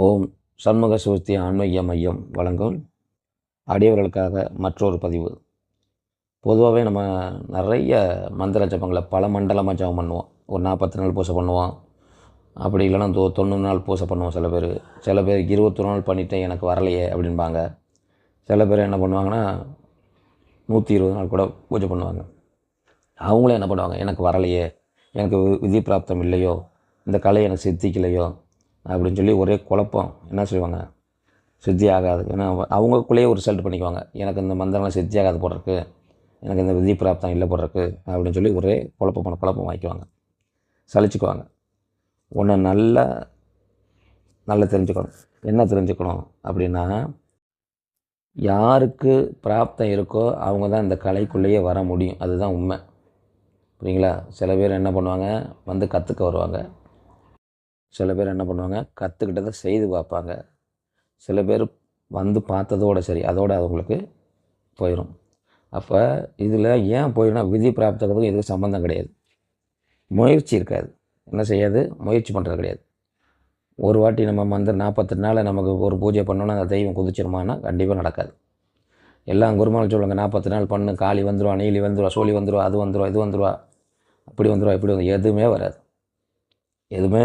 ஓம் சண்முக சூர்த்தி ஆன்மீக மையம் வழங்கும் அடியவர்களுக்காக மற்றொரு பதிவு. பொதுவாகவே நம்ம நிறைய மந்திர ஜபங்களை பல மண்டலமாக ஜபம் பண்ணுவோம். ஒரு நாற்பத்தி நாள் பூசை பண்ணுவோம். அப்படி இல்லைன்னா தொ தொண்ணூறு நாள் பூசை பண்ணுவோம் சில பேர். சில பேர் இருபத்தொரு நாள் பண்ணிவிட்டு எனக்கு வரலையே அப்படின்பாங்க சில பேர் என்ன பண்ணுவாங்கன்னா நூற்றி இருபது நாள் கூட பூஜை பண்ணுவாங்க. அவங்களும் என்ன பண்ணுவாங்க? எனக்கு வரலையே. எனக்கு வி- விதி பிராப்தம் இல்லையோ? இந்த கலை எனக்கு சித்திக்கலையோ? அப்படின்னு சொல்லி ஒரே குழப்பம். என்ன செய்வாங்க சித்தி ஆகாது ஏன்னா அவங்களுக்குள்ளேயே ஒரு ரிசல்ட் பண்ணிக்குவாங்க. எனக்கு இந்த மந்திரம்லாம் சித்தி ஆகாது போடுறக்கு எனக்கு இந்த விதி பிராப்தம் இல்லை போடுறக்கு அப்படின்னு சொல்லி ஒரே குழப்பம் பண்ண குழப்பம் வாங்கிக்குவாங்க. சலிச்சுக்குவாங்க. ஒன்று நல்லா நல்லா தெரிஞ்சுக்கணும். என்ன தெரிஞ்சுக்கணும் அப்படின்னா யாருக்கு பிராப்தம் இருக்கோ அவங்க தான் இந்த கலைக்குள்ளேயே வர முடியும். அதுதான் உண்மை. புரியுங்களா? சில பேர் என்ன பண்ணுவாங்க? வந்து கற்றுக்க வருவாங்க. சில பேர் என்ன பண்ணுவாங்க கற்றுக்கிட்டதை செய்து பார்ப்பாங்க. சில பேர் வந்து பார்த்ததோட சரி அதோடு அவங்களுக்கு போயிடும் அப்போ இதில் ஏன் போயிடும்னா விதி பிராப்தத்துக்கும் இதுக்கு சம்மந்தம் கிடையாது. முயற்சி இருக்காது. என்ன செய்யாது? முயற்சி பண்ணுறது கிடையாது. ஒரு வாட்டி நம்ம வந்து நாற்பத்தெட்டு நாள் நமக்கு ஒரு பூஜை பண்ணோன்னா அந்த தெய்வம் குதிச்சிருமான்னா கண்டிப்பாக நடக்காது. எல்லாம் குருமால் சொல்லுவாங்க நாற்பத்தி நாள் பண்ணு காளி வந்துடுவா நீலி வந்துடுவா சோழி வந்துடுவா அது வந்துடுவா இது வந்துடுவா அப்படி வந்துடுவா இப்படி வந்து எதுவுமே வராது. எதுவுமே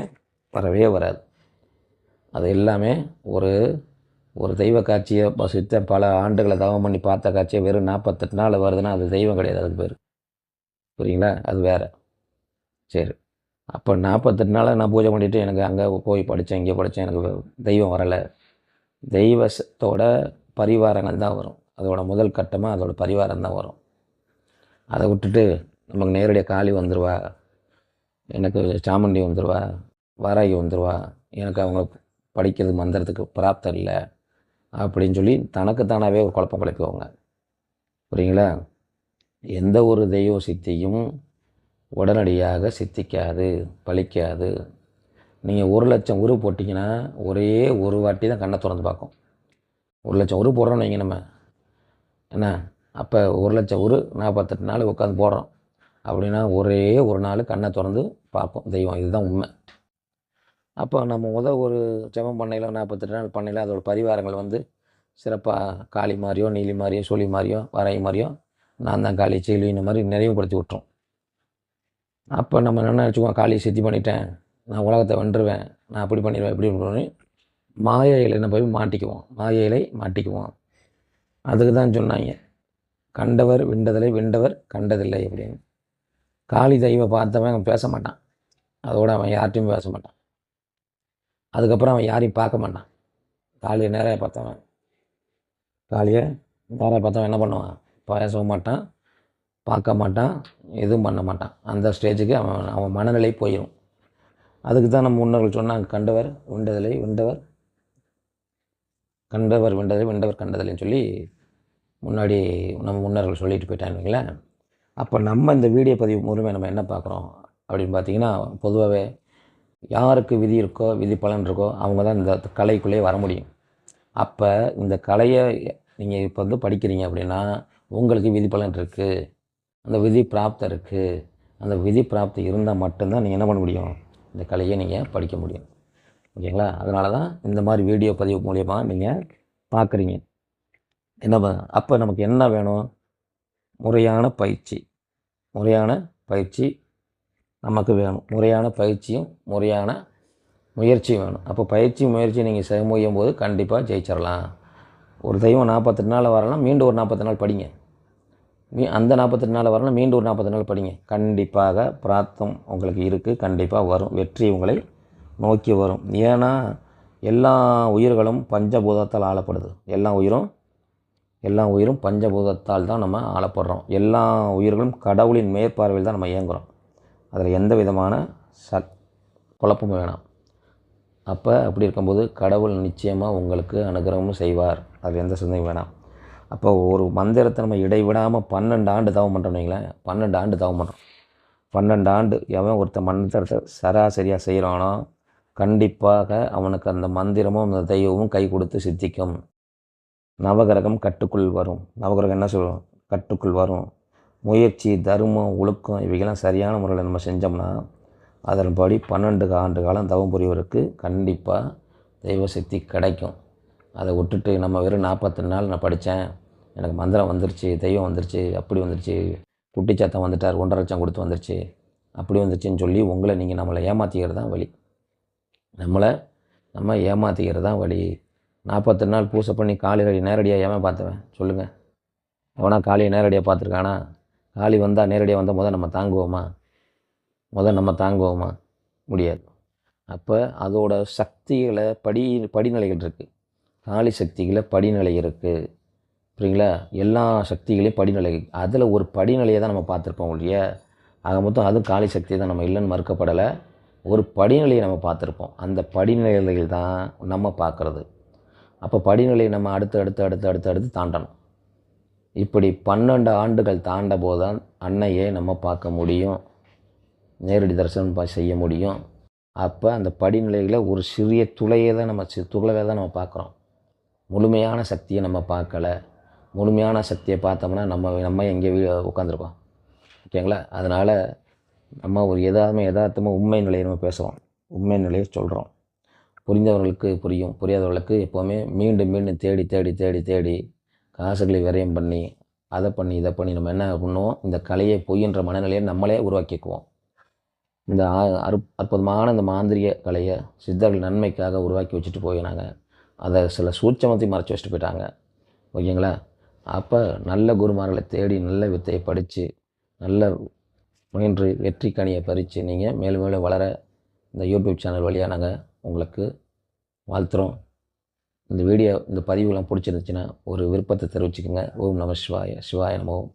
வரவே வராது. அது எல்லாமே ஒரு ஒரு தெய்வ காட்சியை ப- பல ஆண்டுகளை தவம் பண்ணி பார்த்த காட்சியை வெறும் நாற்பத்தெட்டு நாள் வருதுன்னா அது தெய்வம் கிடையாது அதுக்கு பேர். புரியுங்களா? அது வேறு. சரி. அப்போ நாற்பத்தெட்டு நாளாக நான் பூஜை பண்ணிவிட்டு எனக்கு அங்கே போய் படித்தேன் இங்கே படித்தேன் எனக்கு தெய்வம் வரலை. தெய்வத்தோட பரிவாரங்கள் தான் வரும். அதோட முதல் கட்டமாக அதோட பரிவாரம் தான் வரும். அதை விட்டுட்டு நமக்கு நேரடியாக காளி வந்துடுவா எனக்கு சாமுண்டி வந்துடுவா வாராகி வந்துடுவா எனக்கு அவங்க படிக்கிறது மந்திரத்துக்கு பிராப்தம் இல்லை அப்படின்னு சொல்லி தனக்குத்தானாவே ஒரு குழப்பம் குழப்புவாங்க புரியுங்களா? எந்த ஒரு தெய்வ சித்தியும் உடனடியாக சித்திக்காது பழிக்காது. நீங்கள் ஒரு லட்சம் உரு போட்டிங்கன்னா ஒரே ஒரு வாட்டி தான் கண்ணை திறந்து பார்க்கும். ஒரு லட்சம் உரு போடுறோம் வைங்க நம்ம. என்ன? அப்போ ஒரு லட்சம் உரு நாற்பத்தெட்டு நாள் உட்காந்து போடுறோம். அப்படின்னா ஒரே ஒரு நாள் கண்ணை திறந்து பார்ப்போம் தெய்வம். இதுதான் உண்மை. அப்போ நம்ம முத ஒரு ஜெபம் பண்ணையில் நாற்பத்தெட்டு நாள் பண்ணையில் அதோட பரிவாரங்கள் வந்து சிறப்பாக காளி மாதிரியோ நீலி மாதிரியோ சோழி மாதிரியோ வரைய மாதிரியோ நான் தான் காளி சீலி இந்த மாதிரி நிறைவுபடுத்தி விட்டுரும். அப்போ நம்ம என்ன நினச்சிக்குவோம்? காளியை சித்தி பண்ணிட்டேன் நான் உலகத்தை வென்றுவேன் நான் அப்படி பண்ணிடுவேன் இப்படி பண்ணுவேன் மாய என்ன போய் மாட்டிக்குவோம்? இலை மாட்டிக்குவோம். அதுக்கு தான் சொன்னாங்க. கண்டவர் விண்டதில்லை விண்டவர் கண்டதில்லை அப்படின்னு. காளி தெய்வம் பார்த்தவன் அவன் பேச மாட்டான். அதோடு அவன் யார்ட்டையும் பேச மாட்டான். அதுக்கப்புறம் அவன் யாரையும் பார்க்க மாட்டான். காளியை நேராக பார்த்தவன். காளியை நேராக பார்த்தவன் என்ன பண்ணுவான்? பேசவும் மாட்டான் பார்க்க மாட்டான் எதுவும் பண்ண மாட்டான். அந்த ஸ்டேஜுக்கு அவன் அவன் மனநிலை போயிடும் அதுக்கு தான் நம்ம முன்னோர்கள் சொன்னாங்க கண்டவர் விண்டதில்லை விண்டவர் கண்டவர் விண்டதில்லை விண்டவர் கண்டதில்லைன்னு சொல்லி முன்னாடி நம்ம முன்னோர்கள் சொல்லிட்டு போயிட்டாங்களே அப்போ நம்ம இந்த வீடியோ பதிவு மூலமே நம்ம என்ன பார்க்குறோம் அப்படின்னு பார்த்தீங்கன்னா பொதுவாகவே யாருக்கு விதி இருக்கோ விதி பலன் இருக்கோ அவங்க தான் இந்த கலைக்குள்ளேயே வர முடியும். அப்போ இந்த கலையை நீங்கள் இப்போ வந்து படிக்கிறீங்க அப்படின்னா உங்களுக்கு விதி பலன் இருக்குது அந்த விதி பிராப்தம் இருக்குது அந்த விதி பிராப்தி இருந்தால் மட்டும்தான் நீங்கள் என்ன பண்ண முடியும்? இந்த கலையை நீங்கள் படிக்க முடியும். ஓகேங்களா? அதனால தான் இந்த மாதிரி வீடியோ பதிவு மூலியமாக நீங்கள் பார்க்குறீங்க என்ன அப்போ நமக்கு என்ன வேணும்? முறையான பயிற்சி. முறையான பயிற்சி நமக்கு வேணும். முறையான பயிற்சியும் முறையான முயற்சியும் வேணும். அப்போ பயிற்சி முயற்சி நீங்கள் செய்யும் போது கண்டிப்பாக ஜெயிச்சிடலாம் ஒரு தெய்வம் நாற்பத்தெட்டு நாள் வரலாம் மீண்டும் ஒரு நாற்பத்தி நாள் படிங்க. மீ அந்த நாற்பத்தெட்டு நாள் வரலாம் மீண்டும் ஒரு நாற்பத்தி நாள் படிங்க. கண்டிப்பாக பிராப்தம் உங்களுக்கு இருக்குது கண்டிப்பாக வரும். வெற்றி உங்களை நோக்கி வரும். ஏன்னா எல்லா உயிர்களும் பஞ்சபூதத்தால் ஆளப்படுது. எல்லா உயிரும் எல்லா உயிரும் பஞ்சபூதத்தால் தான் நம்ம ஆளப்படுறோம். எல்லா உயிர்களும் கடவுளின் மேற்பார்வையில் தான் நம்ம இயங்குகிறோம் அதில் எந்த விதமான ச குழப்பமும் வேணாம். அப்போ அப்படி இருக்கும்போது கடவுள் நிச்சயமாக உங்களுக்கு அனுகிரகமும் செய்வார். அதில் எந்த சிந்தனையும் வேணாம். அப்போ ஒரு மந்திரத்தை நம்ம இடைவிடாமல் பன்னெண்டு ஆண்டு தவம் பண்ணுறோம் வைங்களேன் பன்னெண்டு ஆண்டு தவம் பண்ணுறோம் பன்னெண்டு ஆண்டு எவன் ஒருத்த மந்திரத்தை சராசரியாக செய்கிறானோ கண்டிப்பாக அவனுக்கு அந்த மந்திரமும் அந்த தெய்வமும் கை கொடுத்து சித்திக்கும். நவகிரகம் கட்டுக்குள் வரும். நவகிரகம் என்ன சொல்லுவோம் கட்டுக்குள் வரும். முயற்சி தர்மம் ஒழுக்கம் இவைகள்லாம் சரியான முறையில் நம்ம செஞ்சோம்னா அதன்படி பன்னெண்டு ஆண்டு காலம் தவம் புரிவருக்கு கண்டிப்பாக தெய்வ சக்தி கிடைக்கும். அதை விட்டுட்டு நம்ம வெறும் நாற்பத்தெட்டு நாள் நான் படித்தேன். எனக்கு மந்திரம் வந்துருச்சு தெய்வம் வந்துருச்சு அப்படி வந்துருச்சு குட்டிச்சாத்தம் வந்துட்டார் ஒன்றரை லட்சம் கொடுத்து வந்துருச்சு அப்படி வந்துருச்சுன்னு சொல்லி உங்களை நீங்கள் நம்மளை ஏமாற்றிக்கிறது தான் வழி. நம்மளை நம்ம ஏமாற்றிக்கிறது தான் வழி. நாற்பத்தெட்டு நாள் பூசை பண்ணி காலையில் நேரடியாக ஏமா பார்த்துவேன் சொல்லுங்கள் எவனா காலையை நேரடியாக பார்த்துருக்கானா? காளி வந்தால் நேரடியாக வந்தால் முதல் நம்ம தாங்குவோமா? முதல் நம்ம தாங்குவோமா? முடியாது. அப்போ அதோட சக்திகளை படி படிநிலைகள் இருக்குது காளி சக்திகளை படிநிலை இருக்குது புரியுங்களா? எல்லா சக்திகளையும் படிநிலை. அதில் ஒரு படிநிலையை தான் நம்ம பார்த்துருப்போம் ஒழிய ஆக மொத்தம் அதுவும் காளி சக்தி தான். நம்ம இல்லைன்னு மறுக்கப்படலை. ஒரு படிநிலையை நம்ம பார்த்துருப்போம். அந்த படிநிலைகள் தான் நம்ம பார்க்குறது. அப்போ படிநிலையை நம்ம அடுத்து அடுத்து அடுத்து அடுத்து அடுத்து தாண்டணும். இப்படி பன்னெண்டு ஆண்டுகள் தாண்ட போது தான் அன்னையை நம்ம பார்க்க முடியும். நேரடி தரிசனம் செய்ய முடியும். அப்போ அந்த படிநிலைகளை ஒரு சிறிய துளையை தான் நம்ம சி துளையை தான் நம்ம பார்க்குறோம். முழுமையான சக்தியை நம்ம பார்க்கல. முழுமையான சக்தியை பார்த்தோம்னா நம்ம நம்ம எங்கே வீ உட்காந்துருக்கோம் ஓகேங்களா? அதனால் நம்ம ஒரு எதாமே எதார்த்தமாக உண்மை நிலையை நம்ம பேசுகிறோம் உண்மை நிலையை சொல்கிறோம் புரிந்தவர்களுக்கு புரியும். புரியாதவர்களுக்கு எப்போவுமே மீண்டும் மீண்டும் தேடி தேடி தேடி தேடி காசுகளை விரயம் பண்ணி அதை பண்ணி இதை பண்ணி நம்ம என்ன பண்ணுவோம்? இந்த கலையை பொய்ன்ற மனநிலையை நம்மளே உருவாக்கிக்குவோம். இந்த அற் அற்புதமான இந்த மாந்திரிய கலையை சித்தர்கள் நன்மைக்காக உருவாக்கி வச்சுட்டு போயினாங்க. அதை சில சூட்சமத்தையும் மறைச்சி வச்சுட்டு போயிட்டாங்க. ஓகேங்களா? அப்போ நல்ல குருமார்களை தேடி நல்ல வித்தையை படித்து நல்ல முயன்று வெற்றி கனியை பறித்து நீங்கள் மேலும் மேலும் வளர இந்த யூடியூப் சேனல் வழியாக நாங்கள் உங்களுக்கு வாழ்த்துறோம். இந்த வீடியோ இந்த பதிவுலாம் பிடிச்சிருந்துச்சின்னா ஒரு விருப்பத்தை தெரிவிச்சுக்கோங்க. ஓம் நம சிவாய சிவாய நம